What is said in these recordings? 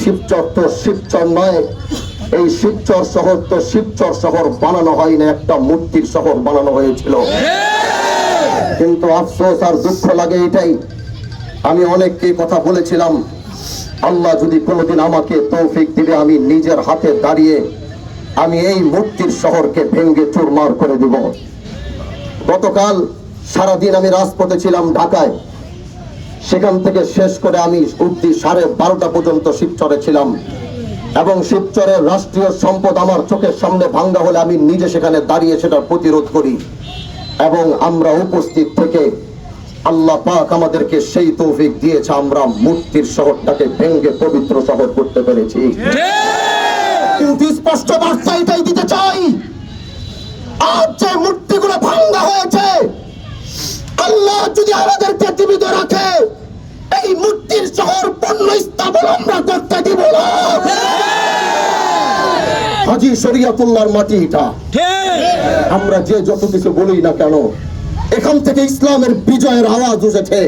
শিবচর তো শিবচর নয়। এই শিবচর শহর তো শিবচর শহর বানানো হয় না একটা মূর্তির শহর বানানো হয়েছিল। কিন্তু আফসোস আর দুঃখ লাগে এটাই। আমি অনেককে কথা বলেছিলাম, আল্লাহ যদি কোনোদিন আমাকে তৌফিক দিবে, আমি নিজের হাতে দাঁড়িয়ে আমি এই মূর্তির শহরকে ভেঙ্গে চুরমার করে দিব। গতকাল সারাদিন আমি রাজপথে ছিলাম ঢাকায়। সেখান থেকে শেষ করে আমি উঠতি সাড়ে বারোটা পর্যন্ত শিবচরে ছিলাম। এবং শিবচরের রাষ্ট্রীয় সম্পদ আমার চোখের সামনে ভাঙ্গা হলে আমি নিজে সেখানে দাঁড়িয়ে সেটা প্রতিরোধ করি। এবং আমরা উপস্থিত থেকে আল্লাহ পাক আমাদেরকে সেই তৌফিক দিয়েছে, আমরা মূর্তির শহরটাকে ভেঙ্গে পবিত্র শহর করতে পেরেছি। কিন্তু স্পষ্ট বার্তা এটাই দিতে চাই, আজ যে মূর্তিগুলো ভাঙ্গা হয়েছে, আল্লাহ যদি আমাদেরকে জীবিত রাখে শহর পণ্য স্থাপন আমরা করতে দিব না। হাজি শরিয়াতুল্লাহর মাটি এটা। আমরা যে যত কিছু বলি না কেন, এখান থেকে ইসলামের বিজয়ের আওয়াজ উঠেছে।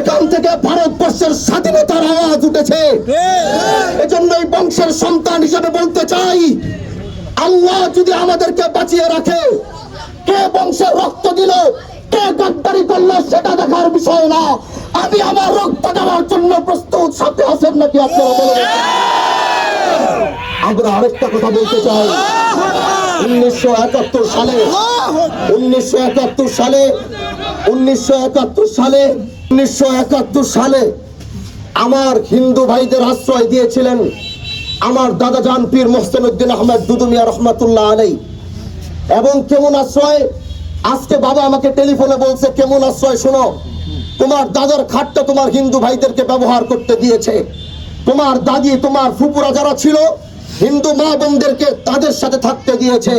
এখান থেকে ভারতবর্ষের স্বাধীনতার আওয়াজ উঠেছে। এজন্য এই বংশের সন্তান হিসেবে বলতে চাই, আল্লাহ যদি আমাদেরকে বাঁচিয়ে রাখে, কে বংশের রক্ত দিল, কে গাদ্দারি করল, সেটা দেখার বিষয় না। আমি আমার রক্ত দেওয়ার জন্য প্রস্তুত। সাথে আছেন নাকি আপনারা আমরা আরেকটা কথা বলতে চাই। উনিশশো একাত্তর সালে, উনিশশো একাত্তর সালে, উনিশশো একাত্তর সালে, উনিশশো একাত্তর সালে আমার হিন্দু ভাইদের আশ্রয় দিয়েছিলেন আমার দাদা জান পীর মোহসেন উদ্দিন আহমেদ দুদুমিয়া রহমাতুল্লাহ আলাই এবং কেমন আশ্রয়? আজকে বাবা আমাকে টেলিফোনে বলছে, কেমন আশ্রয় শোনো? তোমার দাদার খাটটা তোমার হিন্দু ভাইদেরকে ব্যবহার করতে দিয়েছে। তোমার দাদি তোমার ফুপুরা যারা ছিল হিন্দু মা বোনদেরকে তাদের সাথে থাকতে দিয়েছে।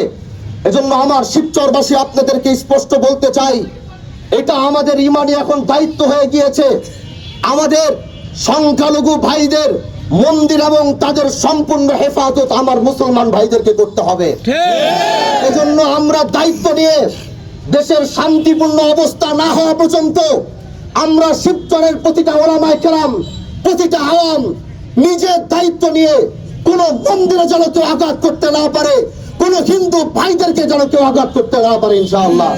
এজন্য আমার শিবচরবাসী আপনাদেরকে স্পষ্ট বলতে চাই এটা আমাদের ইমানি এখন দায়িত্ব হয়ে গিয়েছে। আমাদের সংখ্যালঘু ভাইদের মন্দির এবং তাদের সম্পূর্ণ হেফাজত আমার মুসলমান ভাইদেরকে করতে হবে। এজন্য আমরা দায়িত্ব নিয়ে দেশের শান্তিপূর্ণ অবস্থা না হওয়া পর্যন্ত আমরা শিবচরের প্রতিটা ওলামায় কেরাম, প্রতিটা আওয়াম নিজের দায়িত্ব নিয়ে কোন মন্দিরে যেন কেউ আঘাত করতে না পারে, কোন হিন্দু ভাইদেরকে যেন কেউ আঘাত করতে না পারে, ইনশাআল্লাহ।